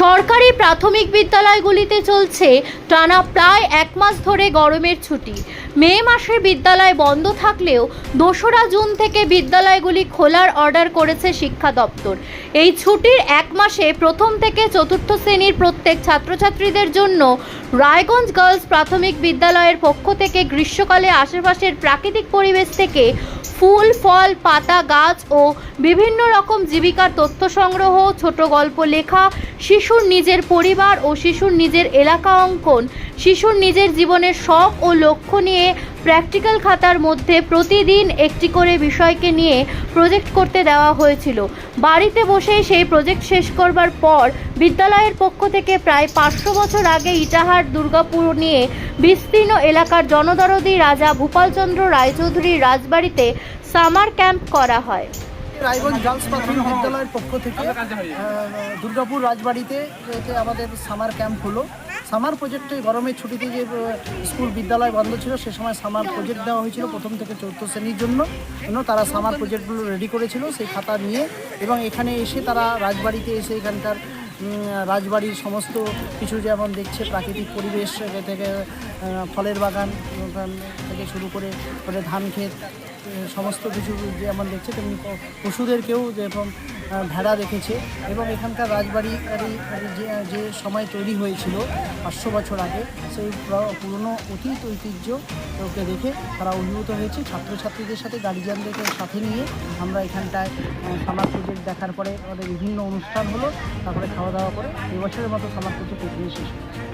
সরকারি প্রাথমিক বিদ্যালয়গুলিতে চলছে টানা প্রায় এক মাস ধরে গরমের ছুটি। মে মাসে বিদ্যালয় বন্ধ থাকলেও দোসরা জুন থেকে বিদ্যালয়গুলি খোলার অর্ডার করেছে শিক্ষা দপ্তর। এই ছুটির এক মাসে প্রথম থেকে চতুর্থ শ্রেণির প্রত্যেক ছাত্রছাত্রীদের জন্য রায়গঞ্জ গার্লস প্রাথমিক বিদ্যালয়ের পক্ষ থেকে গ্রীষ্মকালে আশেপাশের প্রাকৃতিক পরিবেশ থেকে ফুল, ফল, পাতা, গাছ ও বিভিন্ন রকম জীবিকার তথ্য সংগ্রহ, ছোট গল্প লেখা, শিশুর নিজের পরিবার ও শিশুর নিজের এলাকা অঙ্কন শিশুর নিজের জীবনের শখ ও লক্ষ্য নিয়ে প্র্যাকটিক্যাল খাতার মধ্যে প্রতিদিন একটি করে বিষয়কে নিয়ে প্রজেক্ট করতে দেওয়া হয়েছিল। বাড়িতে বসেই সেই প্রজেক্ট শেষ করবার পর বিদ্যালয়ের পক্ষ থেকে প্রায় পাঁচশো বছর আগে ইটাহার দুর্গাপুর নিয়ে বিস্তীর্ণ এলাকার জনদরদি রাজা ভূপালচন্দ্র রায়চৌধুরীর রাজবাড়িতে সামার ক্যাম্প করা হয়। রায়গঞ্জ গার্লস প্রাথমিক বিদ্যালয়ের পক্ষ থেকে দুর্গাপুর রাজবাড়িতে আমাদের সামার ক্যাম্প হলো সামার প্রজেক্টে গরমের ছুটিতে যে স্কুল, বিদ্যালয় বন্ধ ছিল, সে সময় সামার প্রজেক্ট দেওয়া হয়েছিল প্রথম থেকে চতুর্থ শ্রেণির জন্য। তারা সামার প্রজেক্টগুলো রেডি করেছিল, সেই খাতা নিয়ে। এবং এখানে এসে তারা রাজবাড়িতে এসে এখানকার রাজবাড়ির সমস্ত কিছু যেমন দেখছে, প্রাকৃতিক পরিবেশ থেকে ফলের বাগান থেকে শুরু করে ধান ক্ষেত সমস্ত কিছু যেমন দেখছে, তেমনি পশুদেরকেও যেরকম ভেড়া দেখেছে। এবং এখানকার রাজবাড়ি আরই যে যে সময় তৈরি হয়েছিল পাঁচশো বছর আগে, সেই প্র- পুরনো অতীত ঐতিহ্য ওকে দেখে তারা অভিভূত হয়েছে। ছাত্রছাত্রীদের সাথে গার্জিয়ানদেরকে সাথে নিয়ে আমরা এখানটায় সামার প্রজেক্ট দেখার পরে আমাদের বিভিন্ন অনুষ্ঠান হলো, তারপরে খাওয়া দাওয়া করে এবছরের মতো খামার কিছু এখানেই শেষ হলো।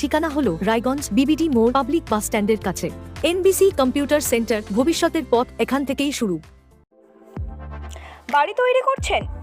ঠিকানা হল রায়গঞ্জ বিবিডি মোড় পাবলিক বাস স্ট্যান্ডের কাছে। এনবিসি কম্পিউটার সেন্টার ভবিষ্যতের পথ এখান থেকেই শুরু। বাড়ি তৈরি করছেন?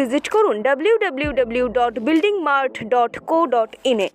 ভিজিট করুন W W W dot building mart dot co dot ইনে